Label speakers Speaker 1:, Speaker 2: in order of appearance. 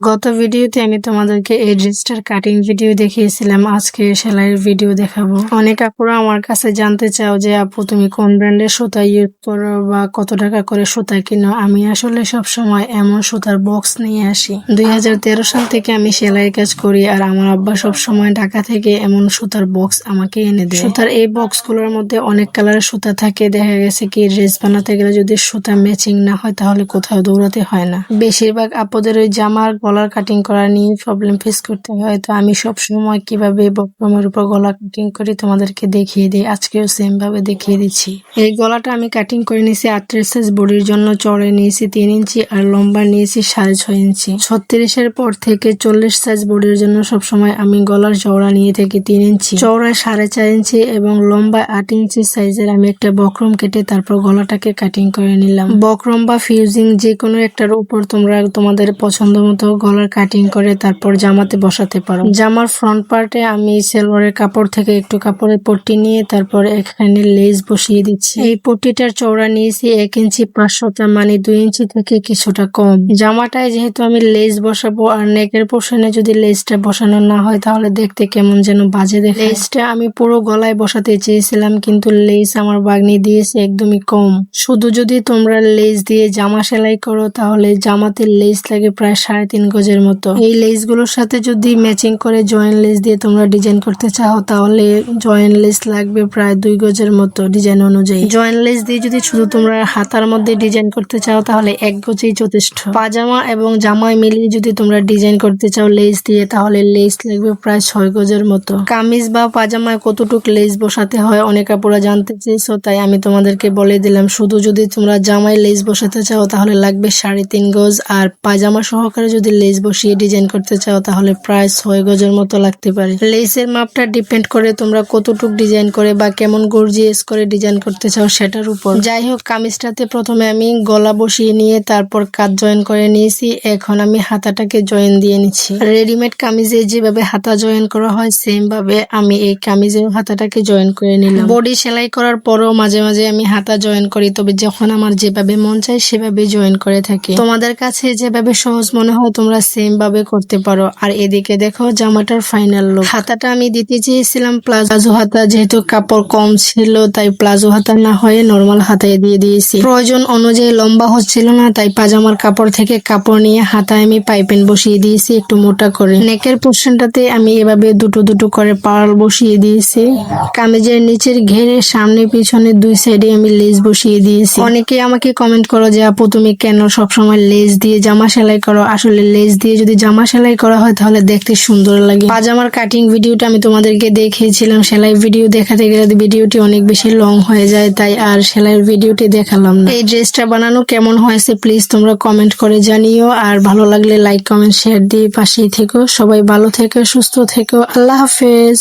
Speaker 1: গত ভিডিওতে আমি তোমাদেরকে এই ড্রেসটার কাটিং ভিডিও দেখিয়েছিলাম। আজকে সেলাইয়ের ভিডিও দেখাবো। অনেক আপুরা আমার কাছে জানতে চাও যে, আপু, তুমি কোন ব্র্যান্ডের সুতা ইউজ করো বা কত টাকা করে সুতা কিনো? আমি আসলে সব সময় এমন সুতার বক্স নিয়ে আসি। দুই হাজার তেরো সাল থেকে আমি সেলাইয়ের কাজ করি আর আমার আব্বা সব সময় ঢাকা থেকে এমন সুতার বক্স আমাকে এনে দেয়। সুতার এই বক্সগুলোর মধ্যে অনেক কালারের সুতা থাকে। দেখা গেছে কি, ড্রেস বানাতে গেলে যদি সুতা ম্যাচিং না হয়, তাহলে কোথাও দৌড়াতে হয় না। বেশিরভাগ আপুদের ওই জামার গলার কাটিং করা নিয়ে প্রবলেম ফেস করতে হয়। তো আমি সব সময় কীভাবে বক্রমের উপর গলা কাটিং করি তোমাদেরকে দেখিয়ে দিই। আজকেও সেম ভাবে দেখিয়ে দিচ্ছি। এই গলাটা আমি কাটিং করে নিয়েছি আটত্রিশ সাইজ বডির জন্য চড়ে নিয়েছি তিন ইঞ্চি আর লম্বা নিয়েছি সাড়ে ছয় ইঞ্চি ছত্রিশের পর থেকে চল্লিশ সাইজ বডির জন্য সবসময় আমি গলার চওড়া নিয়ে থাকি তিন ইঞ্চি চওড়ায় সাড়ে চার ইঞ্চি এবং লম্বা আট ইঞ্চি সাইজের আমি একটা বক্রম কেটে তারপর গলাটাকে কাটিং করে নিলাম। বক্রম বা ফিউজিং যে কোনো একটার উপর তোমরা তোমাদের পছন্দ মতো গলার কাটিং করে তারপর জামাতে বসাতে পারো। জামার ফ্রন্ট পার্টে আমি সেলোয়ারের কাপড় থেকে একটু কাপড়ের পট্টি নিয়ে তারপর এখানে লেস বসিয়ে দিচ্ছি। এই পট্টিটার চওড়া নিয়েছি এক ইঞ্চি পাঁচশোটা মানে দুই ইঞ্চি থেকে কিছুটা কম। জামাটায় যেহেতু আমি লেস বসাবো আর নেকের পোর্শনে যদি লেসটা বসানো না হয় তাহলে দেখতে কেমন যেন বাজে দেখে লেসটা আমি পুরো গলায় বসাতে চেয়েছিলাম কিন্তু লেস আমার বাগনি দিয়েছে একদমই কম। শুধু যদি তোমরা লেস দিয়ে জামা সেলাই করো তাহলে জামাতে লেস লাগে প্রায় সাড়ে তিন গজের মতো। এই লেসগুলোর সাথে যদি ম্যাচিং করে জয়েন্ট লেস দিয়ে তোমরা ডিজাইন করতে চাও, তাহলে জয়েন্ট লেস লাগবে প্রায় দুই গজের মতো ডিজাইন অনুযায়ী। জয়েন্ট লেস দিয়ে যদি শুধু তোমরা হাতার মধ্যে ডিজাইন করতে চাও, তাহলে এক গজেই যথেষ্ট। পাজামা এবং জামায় মিলিয়ে যদি তোমরা ডিজাইন করতে চাও লেস দিয়ে, তাহলে লেস লাগবে প্রায় ছয় গজের মতো। কামিজ বা পাজামায় কতটুক লেস বসাতে হয়, অনেক আপুরা জানতে চেয়েছো, তাই আমি তোমাদেরকে বলে দিলাম, শুধু যদি তোমরা জামায় লেস বসাতে চাও, তাহলে লাগবে সাড়ে তিন গজ, আর পাজামা সহকারে যদি লেস বসিয়ে ডিজাইন করতে চাও, তাহলে প্রায় ছয় গজের মতো লাগতে পারে। লেসের মাপটা ডিপেন্ড করে তোমরা কতটুক ডিজাইন করে বা কেমন গর্জিয়াস করে ডিজাইন করতে চাও সেটার উপর। যাই হোক, কামিজটাতে প্রথমে আমি গলা বসিয়ে নিয়ে তারপর কাজ জয়েন করে নিয়েছি। এখন আমি হাতাটাকে জয়েন দিয়ে নিচ্ছি। রেডিমেড কামিজে যেভাবে হাতা জয়েন করা হয় সেম ভাবে আমি এই কামিজের হাতাটাকে জয়েন করে নিলাম। বডি সেলাই করার পরও মাঝে মাঝে আমি হাতা জয়েন করি, তবে যখন আমার যেভাবে মন চায় সেভাবে জয়েন করে থাকি। তোমাদের কাছে যেভাবে সহজ মনে হয় তোমরা সেম ভাবে করতে পারো। আর এদিকে দেখো জামাটার ফাইনাল লুক হাতাটা আমি দিতে চেয়েছিলাম প্লাজো। হাতা যেহেতু কাপড় কম ছিল, তাই প্লাজো হাতা না হয়ে নর্মাল হাতায় দিয়ে দিয়েছি। প্রয়োজন অনুযায়ী লম্বা হচ্ছিল না, তাই পাজামার কাপড় থেকে কাপড় নিয়ে হাতায় আমি পাইপেন বসিয়ে দিয়েছি একটু মোটা করে। নেকের পোর্শনটাতে আমি এভাবে দুটো দুটো করে পার্ল বসিয়ে দিয়েছি। কামিজের নিচের ঘেরে সামনে পিছনে দুই সাইডে আমি লেস বসিয়ে দিয়েছি। অনেকে আমাকে কমেন্ট করো যে, আপু, তুমি কেন সবসময় লেস দিয়ে জামা সেলাই করো? আসলে লেস দিয়ে যদি জামা সেলাই করা হয় তাহলে দেখতে সুন্দর লাগে। পাজামার কাটিং ভিডিওটা আমি তোমাদেরকে দেখিয়েছিলাম। সেলাই ভিডিও দেখাতে গেলে ভিডিওটি অনেক বেশি লং হয়ে যায়, তাই আর সেলাইয়ের ভিডিওটি দেখালাম না। এই ড্রেসটা বানানো কেমন হয়েছে প্লিজ তোমরা কমেন্ট করে জানিও। আর ভালো লাগলে লাইক কমেন্ট শেয়ার দিয়ে পাশেই থেকো। সবাই ভালো থেকো, সুস্থ থেকো। আল্লাহ হাফেজ।